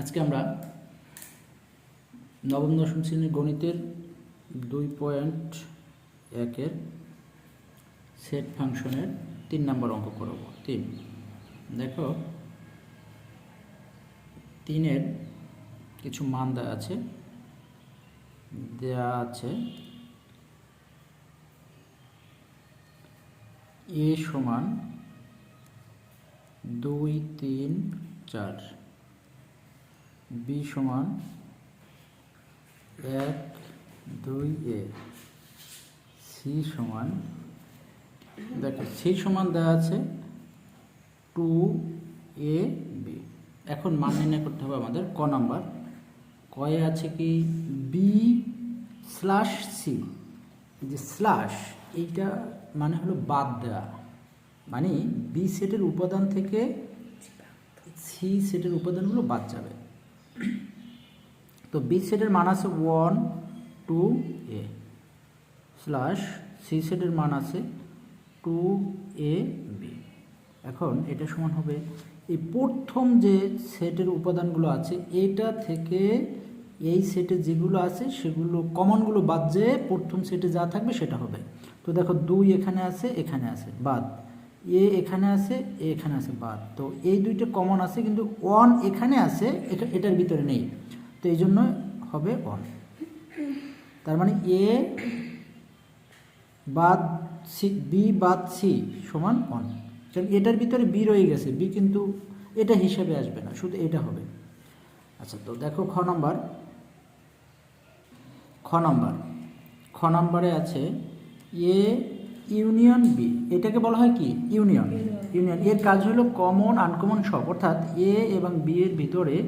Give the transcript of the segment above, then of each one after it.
আজকে আমরা নবম দশম শ্রেণির গণিতের দুই পয়েন্ট একের সেট ফাংশনের তিন নম্বর অঙ্ক করব। তিন। দেখো, তিনের কিছু মান দেওয়া আছে। দেওয়া আছে এ সমান দুই, তিন, চার। বি সমান এক, দুই, এ। সি সমান, দেখো সি সমান দেওয়া আছে টু এ বি এখন মান নির্ণয় করতে হবে আমাদের ক নাম্বার। কয়ে আছে কি? বি স্ল্যাশ সি যে স্ল্যাশ এইটা মানে হলো বাদ দেওয়া মানে বি সেটের উপাদান থেকে সি সেটের উপাদানগুলো বাদ যাবে। তো বি সেটের মান আছে one two A slash C সেটের মান আছে টু এ বি এখন এটা সমান হবে। এই প্রথম যে সেটের উপাদানগুলো আছে, এটা থেকে এই সেটে যেগুলো আছে, সেগুলো কমনগুলো বাদ যে প্রথম সেটে যা থাকবে সেটা হবে। তো দেখো দুই এখানে আছে এখানে আছে, বাদ। এ এখানে আছে, এ এখানে আছে, বাদ। তো এই দুইটা কমন আছে, কিন্তু ওয়ান এখানে আছে, এটা, এটার ভিতরে নেই। তো এই জন্য হবে ওয়ান তার মানে এ বাদ সি, বি বাদ সি সমান ওয়ান কারণ এটার ভিতরে বি রয়ে গেছে, বি কিন্তু এটা হিসাবে আসবে না, শুধু এটা হবে। আচ্ছা তো দেখো খ নম্বর। খ নম্বর। খ নম্বরে আছে এ ইউনিয়ন বি, এটাকে বলা হয় কি? ইউনিয়ন। ইউনিয়ন। এর কাজ হলো কমন আনকমন সব। অর্থাৎ এ এবং বি এর ভিতরে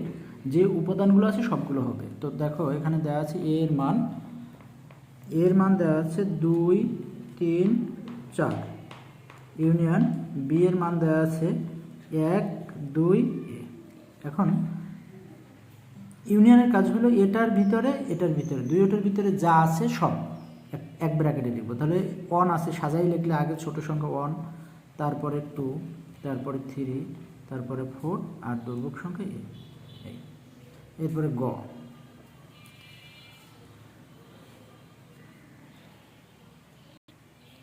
যে উপাদানগুলো আছে সবগুলো হবে। তো দেখো, এখানে দেওয়া আছে এ এর মান। এর মান দেওয়া আছে দুই, তিন, চার। ইউনিয়ন। বি এর মান দেওয়া আছে এক, দুই এখন, ইউনিয়নের কাজ হলো এটার ভিতরে এটার ভিতরে। দুইটার ভিতরে যা আছে সব। এক- ব্র্যাকেটে লিখব। তাহলে ওয়ান আছে, সাজাই লিখলে আগে ছোট সংখ্যা ওয়ান তারপরে টু তারপরে থ্রি তারপরে ফোর আর দুর্ভোগ সংখ্যা এ এরপরে গ।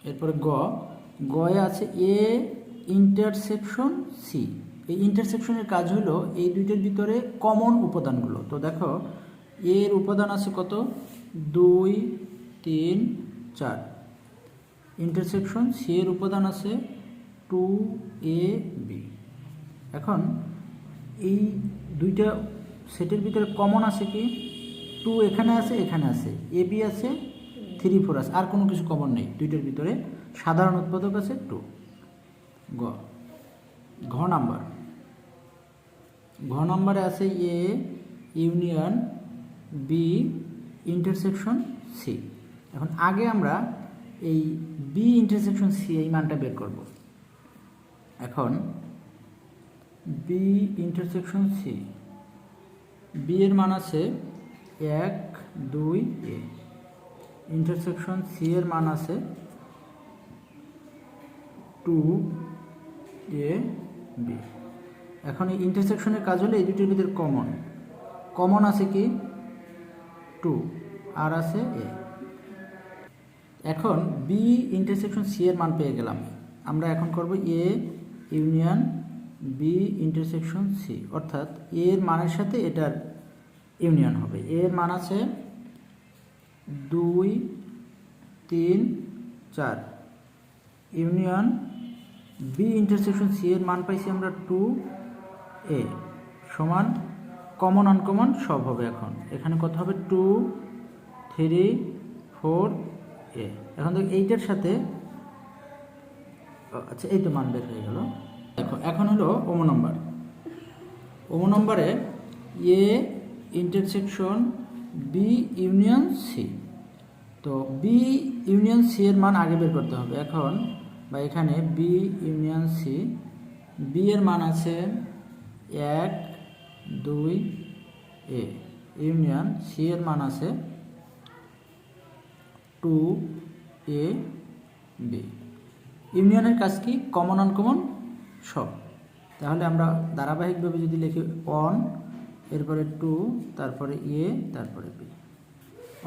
এরপরে গ। গয়ে আছে এ ইন্টারসেকশন সি এই ইন্টারসেকশনের কাজ হলো এই দুইটার ভিতরে কমন উপাদানগুলো। তো দেখো এর উপাদান আছে কত? দুই তিন, চার। ইন্টারসেকশন সি এর উপাদান আছে টু এ বি এখন এই দুইটা সেটের ভিতরে কমন আছে কি? টু এখানে আছে এখানে আছে। এ বি আছে থ্রি ফোর আছে। আর কোনো কিছু কমন নেই। দুইটার ভিতরে সাধারণ উৎপাদক আছে টু গ। ঘ নাম্বার। ঘ নাম্বারে আছে A union B intersection C এখন আগে আমরা এই বি ইন্টারসেকশন সি এই মানটা বের করব। এখন বি ইন্টারসেকশন সি বি এর মান আছে এক, দুই এ ইন্টারসেকশন সি এর মান আছে টু এ বি এখন এই ইন্টারসেকশনের কাজ হলে এই দুটির ভিতরে কমন কমন আছে কি? টু আর আছে এ এখন বি ইন্টারসেকশন সি এর মান পেয়ে গেলাম। আমরা এখন করব A union B intersection C অর্থাৎ এ এর মানের সাথে এটার ইউনিয়ন হবে। এ এর মান আছে দুই, তিন, চার। ইউনিয়ন বি ইন্টারসেকশন সি এর মান পাইছি আমরা টু এ সমান কমন আনকমন সব হবে এখন। এখানে কত হবে? টু থ্রি ফোর এ, এখন দেখ এইটার সাথে আচ্ছা এই তো মান বের হয়ে গেল। দেখো, এখন হলো ওমো নম্বর। ওমো নম্বরে A intersection B union C তো বি ইউনিয়ন সি এর মান আগে বের করতে হবে। এখন বা এখানে বি ইউনিয়ন সি বি এর মান আছে এক, দুই, এ। ইউনিয়ন সি এর মান আছে টু এ বি ইউনিয়নের কাজ কি? কমন আনকমন সব। তাহলে আমরা ধারাবাহিকভাবে যদি লিখি ওয়ান এরপরে টু তারপরে এ তারপরে বি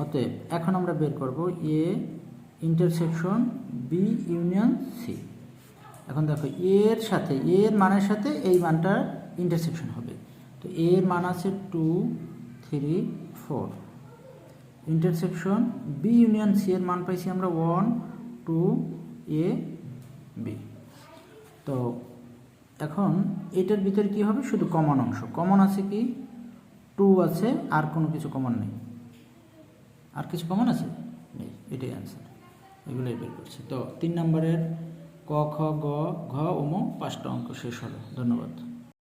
অতএব এখন আমরা বের করব A intersection B union C এখন দেখো এর সাথে এর মানের সাথে এই মানটার ইন্টারসেকশন হবে। তো এর মান আছে two three four intersection B union C এর মান পাইছি আমরা ওয়ান টু এ বি তো এখন এটার ভিতরে কি হবে? শুধু কমন অংশ। কমন আছে কি? টু আছে, আর কোনো কিছু কমন নেই। আর কিছু কমন আছে? নেই। এটাই অ্যান্সার এগুলোই বের করছি। তো তিন নম্বরের ক, খ, গ, ঘ ওম পাঁচটা অঙ্ক শেষ হলো। ধন্যবাদ।